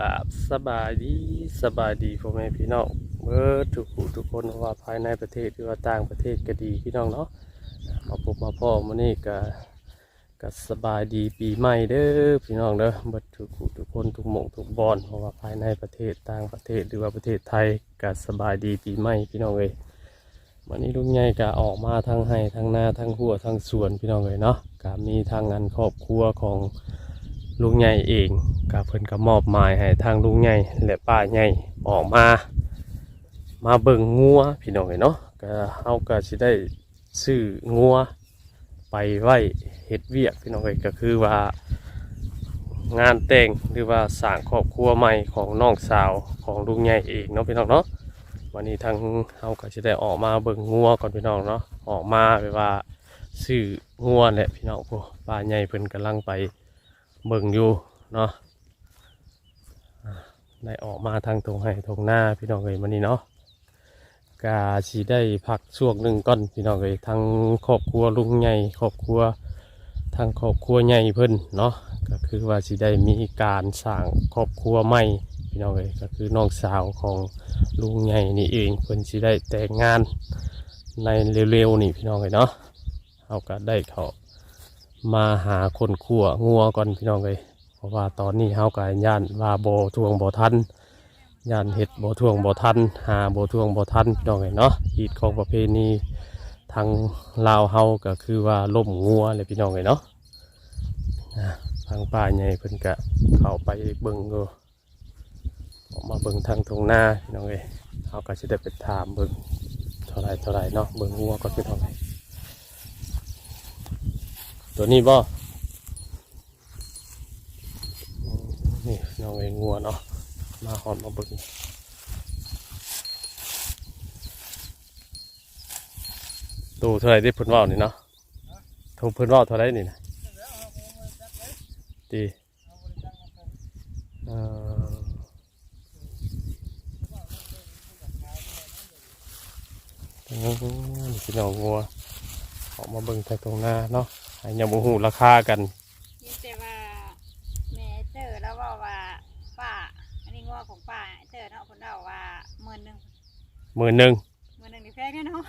ราบสบายดีสบายดีพ่อแม่พี่น้องเมื่อทุกผู้ทุกคนว่าภายในประเทศหรือว่าต่างประเทศก็ดีพี่น้องเนาะมาพบมาพ่อมานี่ก็ก็สบายดีปีใหม่เด้อพี่น้องเด้อเบัดทุกผู้ทุกคนทุกหม่องทุกบอนเพราะว่าภายในประเทศต่างประเทศหรือว่าประเทศไทยก็สบายดีปีใหม่พี่น้องเอ้ยวันนี้ลุงใหญ่ก็ออกมาทั้งให้ทั้งหน้าทั้งหัวทั้งสวนพี่น้องเอ้ยเนาะก็มีทางงานครอบครัวของ ลุงใหญ่เองกับเพิ่นก็มอบหมายให้ทางลุงใหญ่และป้าใหญ่ออกมา มาเบิ่งงัวพี่น้องเอ้ยเนาะก็เฮาก็สิได้ซื้องัวไปไว้เฮ็ดเวียกพี่น้องเอ้ก็คือว่างานแต่งหรือว่าสร้างครอบครัวใหม่ของน้องสาวของลุงใหญ่เองเนาะพี่น้องเนาะวันนี้ทางเฮาก็สิได้ออกมาเบิ่งงัวก่อนพี่น้องเนาะออกมาแบบว่าซื้องัวแหละพี่น้องพวกป้าใหญ่เพิ่นกำลังไป เบิ่งอยู่เนาะได้ออกมาทางตรงให้ตรงหน้าพี่น้องเอ้ยมันนี่เนาะกาสีได้พักช่วงหนึ่งก่อนพี่น้องเอ้ยทางครอบครัวลุงใหญ่ครอบครัวทางครอบครัวใหญ่เพิ่นเนาะก็คือว่าสีได้มีการสร้างครอบครัวใหม่พี่น้องเอ้ยก็คือน้องสาวของลุงใหญ่นี่เองเพิ่นสีได้แต่งงานในเร็วๆนี่พี่น้องเอ้ยเนาะเอาก็ได้เขา มาหาคนขั่วงัวก่อนพี่น้องเลยเพราะว่าตอนนี้เฮากับย่านว่าโบทวงโบทันย่านเห็ดโบทวงโบทันหาโบทวงโบทันพี่น้องเลยเนาะอีดของประเพณีทางลาวเฮาก็คือว่าล่มงัวเลยพี่น้องเลยเนาะทางป่าใหญ่เพิ่นกะเข้าไปเบิ่งดูมาเบิ่งทางตรงหน้าพี่น้องเลยเฮาก็จะได้ไปถามเบิ่งเท่าไรเท่าไรเนาะเบิ่งงัวก็พี่น้องเลย ตัวนี้บ่นี่น้องเองงัวเนาะ มาหอนมาบิ่งตูเท่าไรที่เพิ่นว่านี่เนาะทงเพิ่นว่าเท่าไหรนี่นะดีเอ่อโอ้โหนี่พี่น้องงัวออกมาเบิ่งทางตรงหน้าเนาะ ยังบ่ฮู้ราคากันนี่แต่ว่าแม่เจอแล้วว่าว่าป้าอันนี้งัวของป้าเจอเนาะคนเราว่าหมื่นหนึ่งหมื่นหนึ่งหมื่นหนึ่งนี่แพงแน่เนาะ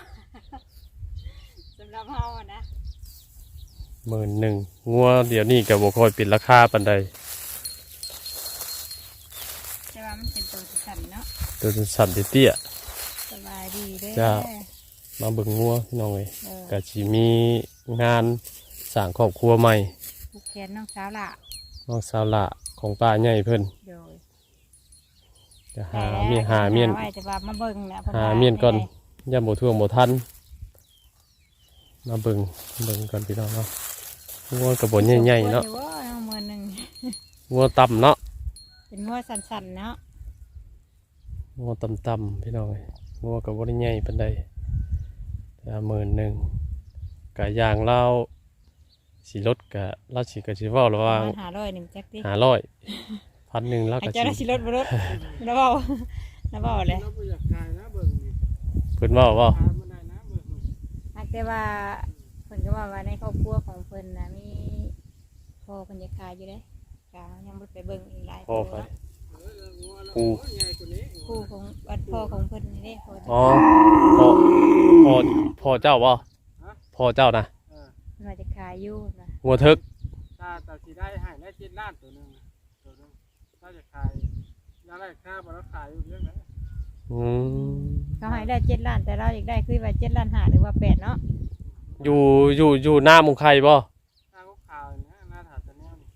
สำหรับเฮาอะนะหมื่นหนึ่งงัวเดี๋ยวนี้ก็บ่ค่อยเป็นราคาปานใดแต่ว่ามันเป็นตัวสั่นเนาะตัวสั่นเตี้ยสบายดีเด้อจ้าๆมาเบิ่งงัวพี่น้องเอ้ยเออ ก็สิมีงาน สร้างครอบครัวใหม่ผูกแขนน้องสาวละน้องสาวละของป้าใหญ่เพิ่นโดยจะหาเมียหาเมียนไว้แต่ว่ามาเบิ่งนะพิ่หาว่เมียนก่อนได้ย่าบ่ท่วงบ่ทันมาเบิ่งเบิ่งก่อนพี่น้องเนาะงัวก็บ่ใหญ่ๆเนาะดี๋ยวว่าเอาหมื่นหนึ่งงัวต่ำเนาะเป็นงัวสั่นๆเนาะงัวต่ำๆพี่น้องเอ้ยงัวก็บ่ได้ใหญ่ปานใดแต่หมื่นหนึ่งกะอย่างเรา สิลดกะเราสิก็สิเว้าระหว่างหาร้อยหนึ่งแจ็คดิห้าร้อยพันหนึ่งแล้วอาก็จจะได้สิชิรถบรถแล้วเบาแล้วเบาเลยเราบ่อยากขายนะเบิ่งนี่เพิ่นเว้าเว้าขายมันได้นะเบิ่งนี่หากแต่ว่าเพิ่นก็ว่าว่าในครอบครัวของเพิ่นนะมีพ่อเพิ่นจะขายอยู่เด้ก็ยังบ่ไปเบิ่งอีกหลายพอไปเออแล้วงัวเราปูโอ้ยใหญ่กว่านี้คู่ของวัดพ่อของเพิ่นนี่เด้พ่ออ๋อพ่อพ่อพ่อเจ้าบ่พ่อเจ้านะ เออเพิ่นว่าจะขายอยู่นะงัวทึกถ้าตัดสิได้ให้ได้เจ็ดล้านตัวหนึงนะตัวหนึงถ้าจะขายยาไรค่าบ่แล้วขายอยู่เรื่องไหนอืมเขาให้ได้7ล้านแต่เราอยากได้คือว่า7ล้าน5หรือว่า8เนาะอยู่อยู่อยู่หน้ามุงไข่บ่ถ้าเขาขายนะหน้าถาดตะแนวนี่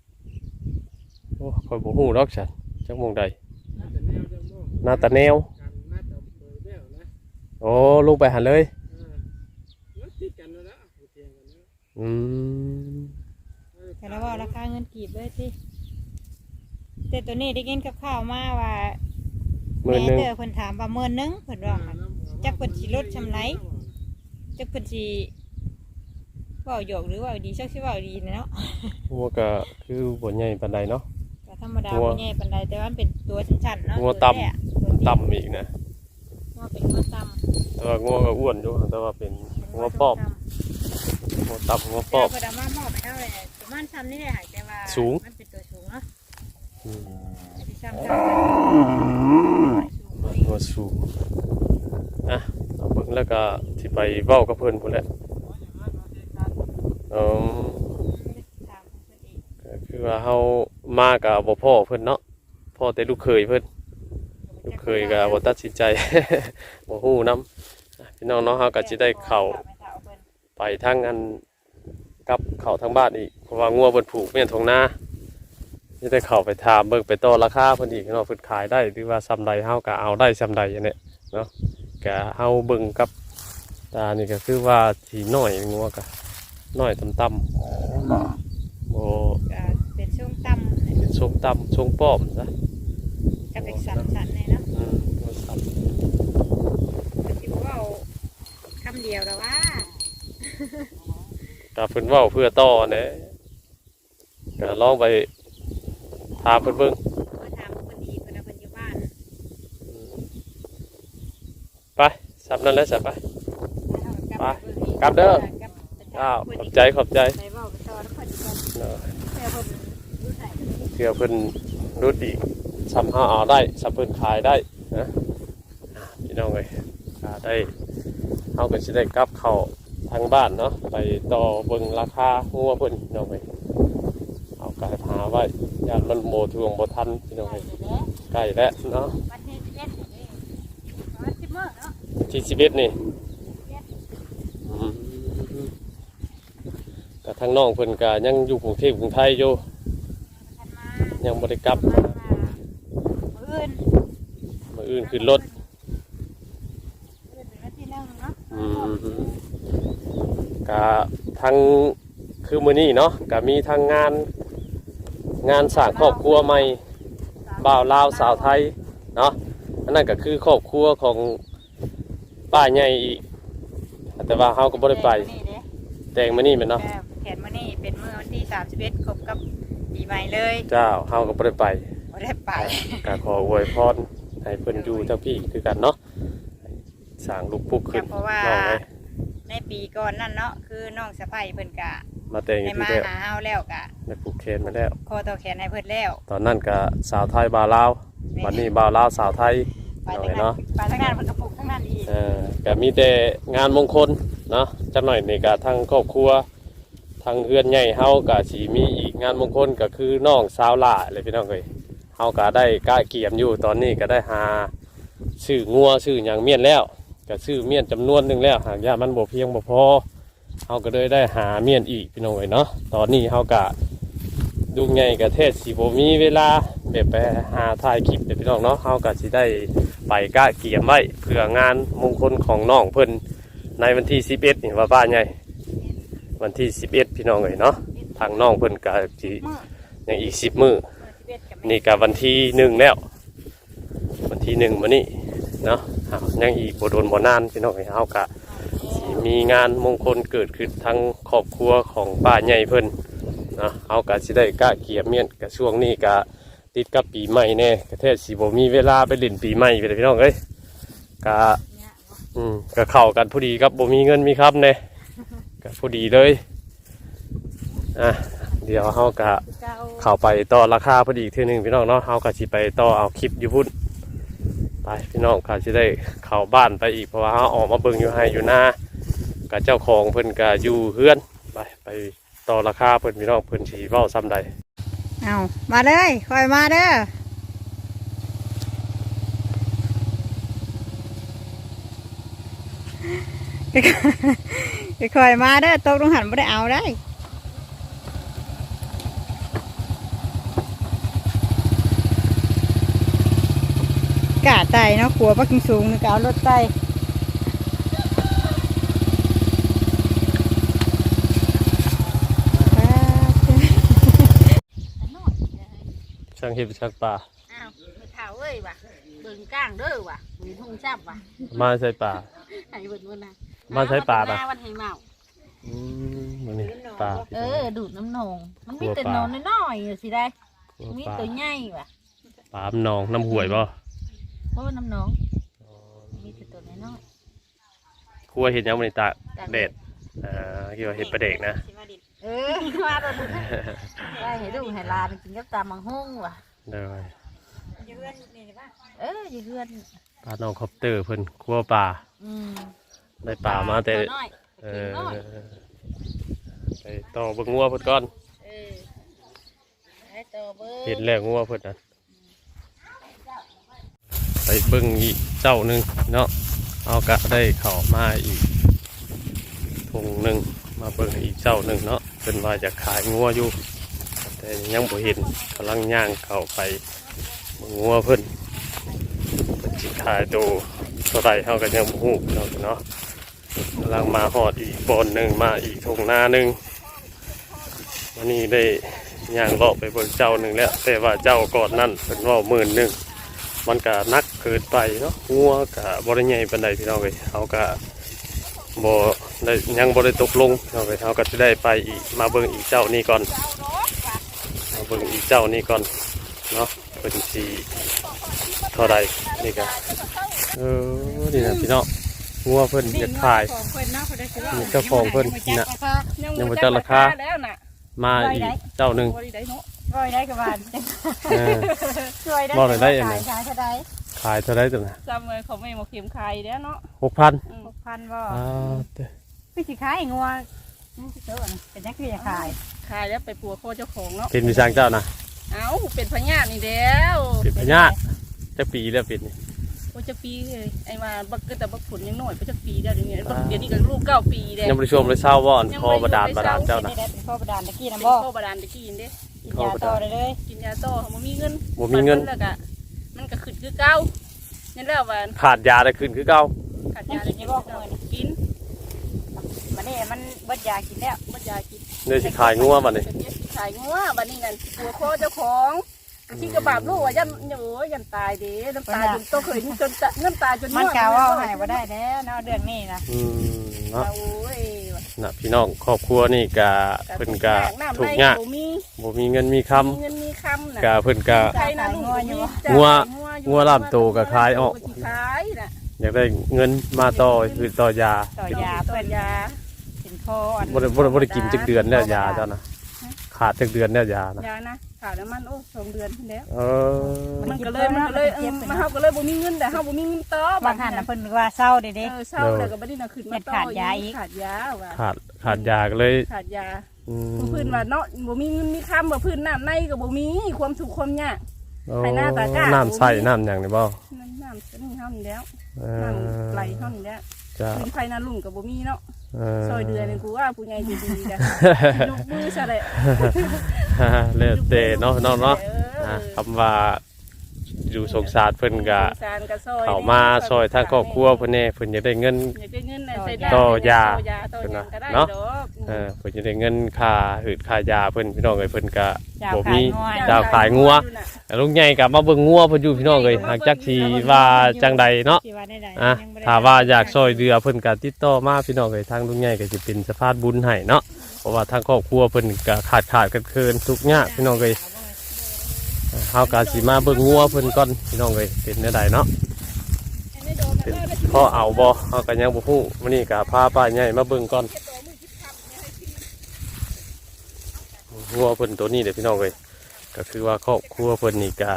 โอ้ข่อยบ่ฮู้ดอกฉันจักมงใดหน้าตะแนวจะโม่หน้าตาแนว กันหน้าตะเบยเบี้ยวนะโอ้ลงไปหันเลย อืมเออแต่เราว่าราคาเงินกีบเลยสิแต่ตัวนี้ได้กินกับข้าวมาว่าหมื่นหนึ่งแม่เด้อเพิ่นถามว่าหมื่นหนึงเพิ่นว่าหั่นจักเพิ่นสิลดชำไรจักเพิ่นสิเว้าหยอกหรือเว่าดีชักสิเว้าดีเนาะงัวก็คือบ่ใหญ่ปานใดเนาะ ก็ธรรมดาหัวบ่ใหญ่ปานใดแต่ว่ามันเป็นตัวชันๆเนาะหัวตัวต่ำแท้ตัวต่ำอีกนะ หัวเป็นหัวต่ำแต่ว่างัวก็อ้วนอยู่แต่ว่าเป็นงัวปอบงัว ต่ำงัวปปออบบเพิ่นเอามามอบให้เฮาเลยประมาณซ้ำนี่แหละแต่ว่าสูง มันเป็นตัวสูงเนาะอืมอันที่ซ้ำซ้ำตัวสูงอะเอาเบิ่งแล้วก็สิไปเว้ากับเพิ่นพุ่นแหละเออถามเพิ่นอีกก็คือว่าเฮามากับบ่พ่อเพิ่นเนาะพ่อแต่ลูกเคยเพิ่น ลูกเคยก็บ่ตัดสินใจ บ่ฮู้นํพี่น้องเนาะเฮาก็สิได้เข้าไปทางอัน กลับเข้าทางบ้านอีกเพราะว่างัวเพิ่นผูกแม่นทงนาสิได้เข้าไปถามเบิ่งไปต่อราคาเพิ่นอีกเนาะเพิ่นขายได้หรือว่าซำใดเฮาก็เอาได้ซำใดอันเนี้ยเนาะก็เฮาเบิ่งกับตานี่ก็คือว่าสิน้อยงัวก็น้อยต่ำๆโอ้ก็เป็นช่วงต่ำเนี่ยเป็นทรงต่ำทรงป้อมนะก็เป็นสันสันๆเลยเนาะอืมโทรศัพท์ก็สิบ่เว้าคำเดียวแล้วว่า กาเพิ่นเว้าเพื่อต่อเนะก็ลองไปถามเพิ่นเบิ่งมาถามเพิ่นอีกเพิ่นเอาเพิ่นอยู่บ้านอืมไปสับนั่นแหละสับไป ไปกลับเด้อ อ้าวขอบใจขอบใจไปเว้าไปต่อแล้วเพิ่นก่อนเนาะแต่เพิ่นรู้ใส่เพื่อเพิ่นรู้ดีซ้ำเฮาเอาได้ซ้ำเพิ่นขายได้นะอะพี่น้องเอ้ยก็ได้เฮาก็สิได้กลับเข้า ทางบ้านเนาะไปต่อเบิ่งราคางัวเพิ่นพี่น้องเอ้ยเอากายหาไว้ยานมันโมทวงบ่ทันพี่น้องเอ้ยใกล้แล้วเนาะวันที่11นี่วันที่มื้อเนาะที่สิบเอ็ดนี่อืมกับทางน้องเพิ่นก็ยังอยู่กรุงเทพกรุงไทยอยู่ทันมายังบ่ได้กลับมามื้ออื่นมื้ออื่นขึ้นรถ มื้ออื่นเป็นวันที่หนึ่งเนาะ อืม ก็ทางคือมื้อนี้เนาะก็มีทางงานงานสร้างครอบครัวใหม่บ่าวลาวสาวไทยเนาะอันนั้นก็คือครอบครัวของป้าใหญ่อีกแต่ว่าเฮาก็บ่ได้ไปนี่เด้แต่งมื้อนี้แม่นเนาะแม่แขนมื้อนี้เป็นมื้อวันที่31ครบกับปีใหม่เลย เจ้าเฮาก็บ่ได้ไปบ่ได้ไปก็ขออวยพรให้เพิ่นอยู่ทั้งพี่คือกันเนาะให้สร้างลูกปุ๊กขึ้นเพราะว่าน้องเลย ในปีก่อนนั่นเนาะคือน้องสะใภ้เพิ่นกะมาแต่งอได้ยู่ที่มาแล้วหาเฮาแล้วกะได้ผูกเคนมาแล้ว คอต่อแขนให้เพิ่นแล้วตอนนั้นก็สาวไทยบาวลาววันนี้บาวลาวสาวไทยไปน้องทางเลยนั้นเนาะ ไปทางนั้นเพิ่นก็ปลูกทางนั้นอีก เออก็มีแต่งานมงคลเนาะจักหน่อยนี่ก็ทางครอบครัวทางเฮือนใหญ่เฮาก็สิมีอีกงานมงคลก็คือน้องสาวหล่าเลยพี่น้องเอ้ยเฮาก็ได้กะเกียมอยู่ตอนนี้ก็ได้หาซื้องัวซื้อหยังเมียนแล้ว ก็ซื้อเมียนจำนวนหนึ่งแล้วหากยามันบ่เพียงบ่พอเฮาก็เลยได้หาเมียนอีกพี่น้องเอ้ยเนาะตอนนี้เฮากะดูไงกะเทศสิบ่มีเวลาแบบไปหาถ่ายคลิปเด้อพี่น้องเนาะเฮากะสิได้ไปกะเกียมไว้เพื่องานมงคลของน้องเพิ่นในวันที่11นี่ว่าบ้านใหญ่วันที่11พี่น้องเอ้ยเนาะทางน้องเพิ่นกะสิอยังอีก10มือมื้อนี่กะวันที่หนึ่งแล้ว วันที่หนึ่งมื้อนี้ เนาะยังอีกบ่โดนบ่นานพี่น้องเอ้เฮากะสิมีงานมงคลเกิดขึ้นทั้งครอบครัวของป้าใหญ่เพิ่นนะเอากะสิได้กะเกียมเมียนกะช่วงนี้กะติดกับปีใหม่แน่กะเทศสิบ่มีเวลาไปเล่นปีใหม่ไปเลยพี่น้องเอ้ยกะอืมกะเข้ากันพอดีครับบ่มีเงินมีครับแน่กะพอดีเลยอะเดี๋ยวเฮากะเก่าเข้าไปต่อราคาพอดีอีกทีนึงพี่น้องเนาะเฮาก็สิไปต่อเอาคลิปอยู่พุ่น ไปพี่น้องก็สิได้เข้าบ้านไปอีกเพราะว่าออกมาเบิ่งอยู่ให้อยู่หน้ากับเจ้าของเพิ่นก็อยู่เฮือนไปไปต่อราคาเพิ่นพี่น้องเพิ่นสิเว้าซ้ำใดเอามาเลยคอยมาเด้อคอยมาเด้อตกลงหันไม่ได้เอาได้ ไตเนาะขัวปักกิ่งสูงนึกเอารถไตอ่าเจ้าช่างเฮ็ดช่างป่าอ้าวไม่เท่าเอ้ยว่ะเบิ่งก้างเด้อว่ะมีทุ่งจับว่ะมาใส่ป่าให้เบิ่งวันน่ะมาใช้ป่าปป่ะวันให้เมาอืมมื้อนี้ป่าเออดูดน้ำหนองมันมีกลัวแต่ปลาหนอนน้อยๆสิได้มีป่าตัวใหญ่ว่ะป่าหนองน้ำห้วยบ่ เพราะว่าน้ำหนอง มีแต่ตัวน้อยครัวเฮ็ดหยังมื้อนี้ตากๆจากแดดอ่าคิดว่าเฮ็ดปลาเด็กนะเออมาตัวดูได้ให้ดูให้หลานกินกับตามังฮงว่ะ เด้อพื่อนนี่ป่ะเอออยู่เฮือนปลาน้องคอปเตอร์เพิ่นครัวปลาอืมได้ปลามาแต่ตัวน้อยเอเออน้อยไปต่อเบิ่งงัวเพิ่นก่อนเออให้ตัวเบิ่งเห็นแล้วงัวเพิ่นน่ะ ไปเบิ่งอีกเจ้าหนึ่งเนาะเอากะได้เข้ามาอีกถุงหนึ่งมาเบิ่งอีกเจ้าหนึ่งเนาะเพิ่นว่าจะขายงัวอยู่ แต่ยังบ่เห็นกำลังย่างเข้าไปงัวเพิ่นเพิ่นสิขายตัวเท่าไร่เฮาก็ยังบ่ฮู้เนาะเนาะกำลังมาฮอดอีกบอนหนึงมาอีกถุงหน้าหนึงวันนี้ได้ย่างเลาะไปเบิ่งเจ้าหนึ่งแล้วแต่ว่าเจ้าก่อนนั่นเป็นว่าหมื่นหนึ่ง มันก็นักเกินไปเนาะงัวกับบริใหญ่ปันใดพี่น้องเลยเขาก็บ่ได้ยังบ่ได้ตกลงพี่น้องเลยเขาก็จะได้ไปอีกมาเบิ่งอีกเจ้านี้ก่อนมาเบิ่งอีกเจ้านี้ก่อนเนาะเป็นสีเท่าไรนี่ก็เออนี่นะพี่น้องงัวเพิ่นจะขายของเพิ่นเนาะเพิ่นได้ซื้อนี่เจ้าของเพิ่นน่ะยังบ่จักราคามาอีกเจ้าหนึ่ง บ่ได้ได้เนาะร้อยได้กับบาทเออ ช่วยได้บอกหน่อยได้ยังไงขายขายเท่าใดขายเท่าไรตัวน่ะจำเลยเขาไม่มาเข็มไข่แล้วเนาะหกพันหกพันบ่อ่าเด้อพี่สิขายงัวนี่สิเจ้าอันเป็นจักคือจะขายขายแล้วไปปัวโคเจ้าของเนาะเป็นวิชางเจ้านะเอ้าเป็นพญาตินี่แล้วเป็นพญาติจะปีแล้วเป็นนี่โอ้จะปีเลยไอ้ว่าบักเกิดแต่บักผลยังน้อยไปจะปีแล้วเดี๋ยวนี้บักเดี๋ยวนี้ก็ลูกเก้าปีแล้วยังบริชมเลยเศร้าว่อนคอบาดาลบาดาลเจ้านะนี่ได้เป็นพ่อบดานตะกี้เป็นนะบ่พ่อบาดาลตะกี้เด้ กินยาต่อได้เลยกินยาต่อบ่มีเงินบ่มีเงินแล้วก็มันก็ขึ้นคือเก่านั่นแหละว่าขาดยาได้ขึ้นคือเก่าขาดยาเลยกินกินมันนี่มันเบิดยากินแล้วบัดยากินเลยสิขายงัวบัดนี้เป็นเนี้ยสิขายงัวบัดนี้นั่นปัวโคเจ้าของก็คิดกระบาบลูกว่ายันโอ้ยยันตายเด้น้ำตาจนโตเคยจนจะน้ำตาจนมันกะว่าให้บ่ได้แล้วเนาะเรื่องนี้นะอืมเนาะโอ้ย น่ะพี่น้องครอบครัวนี่กะเพิ่นกะน้ำถูไหลกยากบ่มีบ่มีเงินมีคำมีเงินมีคำน่ะกะเพิ่นกะ ใครนะลูกมีงัวอยู่งัวลามโตก็ขายออก ขายน่ะอยากได้เงินมาต่อคือต่อยาต่อยาตัเพิ่วนยาเป็นคออันบ่ได้บ่ได้บ่ได้กินจักเดือนแล้วยาเจ้านะขาดจักเดือนแล้วยานะยานะ ขาดน้ำมันโอ้สองเดือนที่แล้วเออมันก็เลยมันก็เลยเออมาเฮาก็เลยบ่มีเงินแต่เฮาบ่มีเงินต่อบางหันน่ะเพิ่นว่าเศร้าเด้เด้เออเศร้าแล้วก็บ่ได้น่ะขึ้นมาต่อขาดยาอีกขาดยาว่ะขาดขาดยาก็เลยขาดยาอืมเพื้นว่าเนาะบ่มีเงินมีคำบ่พื้นน้ำในก็บ่มีความสุขความยากโอ้ไปหน้าตากร้าน้ำใส่น้ำอย่างนี้บ่น้ำน้ำนี่เฮานี่แล้วเอน้ำอไหลเฮานี่แล้วจ้าพื้นไฟนาลุ่งก็บ่มีเนาะเออ ซอยเดือนนี่กูว่าผู้ใหญ่ใจดีจ้ะลูกมือซะเลยเลือดเตะเนาะเนาะเนาะเออ่าอคำว่า อยู่สงสารเพิ่นก็สารก็ซอยเข้ามาซอยทางครอบครัวเพิ่นแน่เพิ่นอยากได้เงิน อยากได้เงินน่ะใส่ต่อยาต่อยาต่อยาก็ได้เนาะ ดอกเออเพิ่นอยากได้เงินค่าหืดค่ายาเพิ่นพี่น้องเอ้ยเพิ่นก็เจ้าบ่ขายมีงัวเจ้าขายงัวแต่ลุงใหญ่ก็มาเบิ่งงัวเพิ่นอยู่พี่น้องเอ้ยหากจักสิว่าจังใดเนาะสิว่าได้ใดอะยังบ่ได้ถ้าว่าอยากซอยเรือเพิ่นก็ติดต่อมาพี่น้องเอ้ยทางลุงใหญ่ก็สิเป็นสะพานบุญให้เนาะเพราะว่าทางครอบครัวเพิ่นก็ขาดขาดกันเคินทุกข์ยากพี่น้องเอ้ยอ่า เฮาก็สิมาเบิ่งงัวเพิ่นก่อนพี่น้องเอ้ยเป็นแนวใดเนาะเป็นพ่อเอาบ่เฮาก็ยังบ่ฮู้มื้อนี้ก็พาป้าใหญ่มาเบิ่งก่อนงัวเพิ่นตัวนี้เด้อพี่น้องเอ้ยก็คือว่าครอบครัวเพิ่นนี่ก็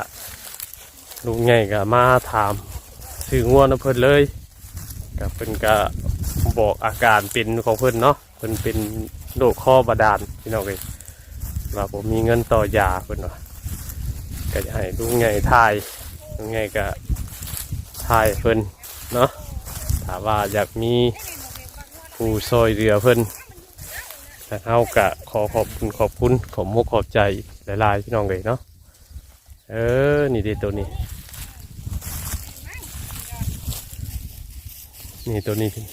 ลุงใหญ่ก็มาถามซื้องัวนะเพิ่นเลยกับเพิ่นก็บอกอาการเป็นของเพิ่นเนาะเพิ่นเป็นโรคข้อบาดาลพี่น้องเอ้ยว่าผมมีเงินต่อยาเพิ่นว่า ก็จะให้ลุงไงทายลุงไงก็ทายเพิ่นเนาะถามว่าอยากมีผู้ซอยเรือเพิ่นแต่เฮากะขอขอบคุณขอบคุณขอบมุกขอบใจหลายๆพี่น้องเลยเนาะเออนี่เด็ตัวนี้ นี่ตัวนี้พี่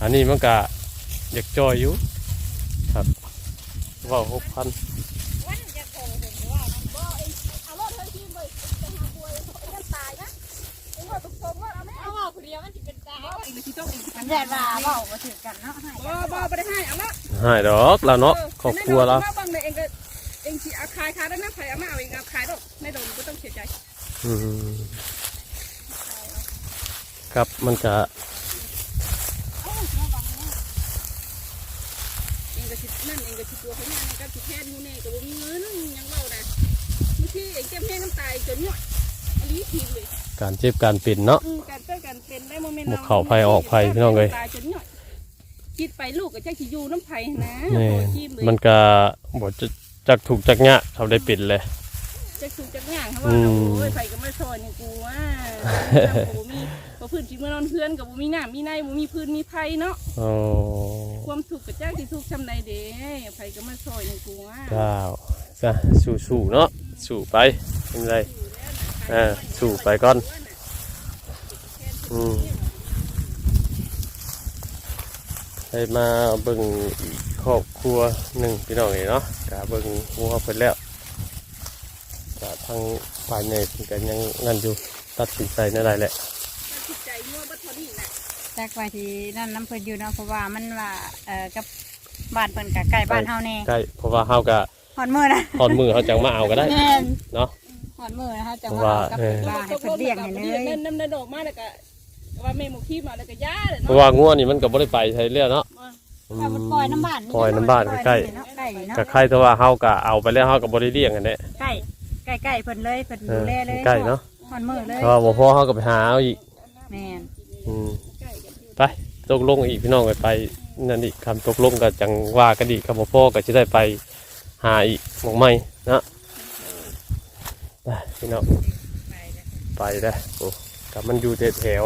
อันนี้มันก็อยากจอยอยู่ครับว่าหกพัน มันแย่ว่าเว้าบ่ถือกันเนาะให้บ่บ่บ่ได้ให้เอามาหายดอกแล้วเนาะครอบครัวแล้วในโดนมาบังเลยเองก็เองสิเอาขายขายได้นะไผเอามาเอาเองเอาขายดอกในโดนก็ต้องเสียใจอืมครับมันก็เองก็สินั่นเองก็สิตัวเขาแม่ก็สิแค่นูเน่ก็บ่มีเงินยังเว้านะบางทีเองเก็บแห้งน้ตายจนเนี่ยอัน นี้ทีเลยการเจ็บการเป็นเนาะ อืมการเกิดการเป็นได้โมเมนต์หมดเข้าภัยออกภัยพี่น้องเอ้ย ตายจนเนี่ยคิดไปลูกก็จะสิอยู่น้ำไผ่นะนี่โอ้จิ้มเลย มันก็บ่จะจักถูกจักยะเขาได้เป็นเลย จะถูกจักอย่างเขาว่าอืม โอ้ยไผ่ก็มาซอยนี่กูว่าบ่มีบ่พื้นที่เมื่อนอนเพื่อนกับบ่มีน้ำมีในบ่มีพื้นมีไผ่เนาะอ๋อความถูกข์กับจ้างที่ถูกทำใดเด้ไผ่ก็มาซอยนี่กูว่าเจ้าจ้ะสู้ๆเนาะสู้ไปเป็นไร เออสู้ไปก่อนอืมให้มาเบิ่งอีกครอบครัวหนึ่งพี่น้องเองเนาะกะเบิ่งหัวเพิ่นแล้วกะทางฝ่ายในเพิ่นก็ยังนั่นอยู่ตัดสินใจนั่นได้แหละจิตใจมั่วบัดเทอนี่แหละจักว่าที่นั่นน้ำเพิ่นอยู่เนาะเพราะว่ามันว่าเอ่อกับบ้านเพิ่นกับใกล้บ้านเฮาแน่ใกล้เพราะว่าเฮาก็หอนมือนะ ตอนมือเขาจังมาเอาก็ได้แม่น เนาะ หอนมือนะคะจะเพราะว่าว่ากับเออว่าให้เพิ่นเลี้ยงให้เลยนั่นนั่นนั่นออกมาแล้วก็ว่าแม่หมูขี้มาแล้วก็ย่าเลยเพราะเนาะว่างัวนี่มันก็บ่ได้ไปไทยเรื่อยเนาะอืว่ามมันปล่อยน้ำบ้านปล่อยน้ำบ้านใกล้ๆเนาะใกล้เนาะก็ใครแต่ว่าเฮาก็เอาไปแล้วเฮาก็บ่ได้เลี้ยงกันแหละใกล้ใกล้ใกล้ๆเพิ่นเลยเพิ่นเอดูอแลเลยใกล้เนาะหอนมือเลยเพราะว่าบ่พอเฮาก็ไปหาเอาอีกแม่นอืมไปตกลงอีกพี่น้องก็ไปนั่นอีกคำตกลงก็จังว่ากันอีกคำบ่พอก็จะได้ไปหาอีกหมองใหม่นะไป พี่น้องไปได้โอ้กับมันอยู่แถว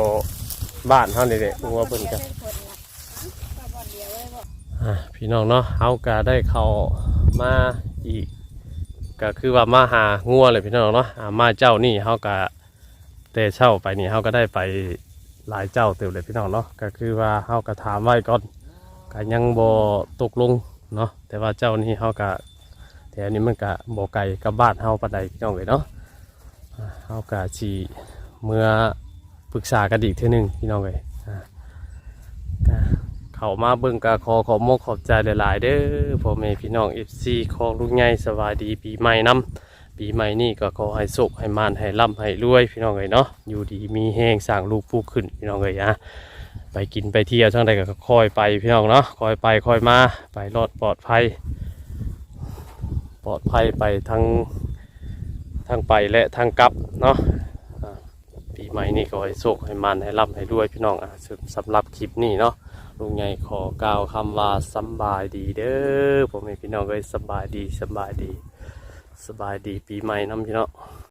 บ้านเฮานี่แหละงัวเพิ่นก็อะพี่น้องเนาะเฮาก็ได้เข้ามาอีก ก็คือว่ามาหางัวเลยพี่น้องเนาะมาเจ้านี่เฮาก็แต่เช่าไปนี่เฮาก็ได้ไปหลายเจ้าเติบเลยพี่น้องเนาะก็คือว่าเฮาก็ถามไว้ก่อนก็ยังบ่ตกลงเนาะแต่ว่าเจ้านี้เฮาก็แถวนี้มันก็บ่ไกลกับบ้านเฮาปานใดพี่น้องเลยเนาะ เฮาก็สิเมื่อปรึกษากันอีกเทื่อหนึงพี่น้องเลยอ่าก็เข้ามาเบิ่งก็ขอขอบมกขอบใจหลายๆเด้อพ่อแม่พี่น้อง FC ของลูกใหญ่สวัสดีปีใหม่นํปีใหม่นี่ก็ขอให้สุขให้มานให้ร่ำให้รวยพี่น้องเลยเนาะอยู่ดีมีแห้งสร้างลูกผู้ขึ้นพี่น้องเลยอะไปกินไปเที่ยวทั้งใดก็คอยไปพี่น้องเนาะคอยไปคอยมาไปรอดปลอดภัย ปลอดภัยไปทั้ง ทั้งไปและทั้งกลับเนาะปีใหม่นี่ก็ให้โชคให้มันให้ร่ำให้รวยพี่น้องอะสำหรับคลิปนี้เนาะลุงใหญ่ขอกล่าวคำว่าสบายดีเด้อผมให้พี่น้องเลยสบายดีสบายดี สบายดีปีใหม่น้ำพี่น้อง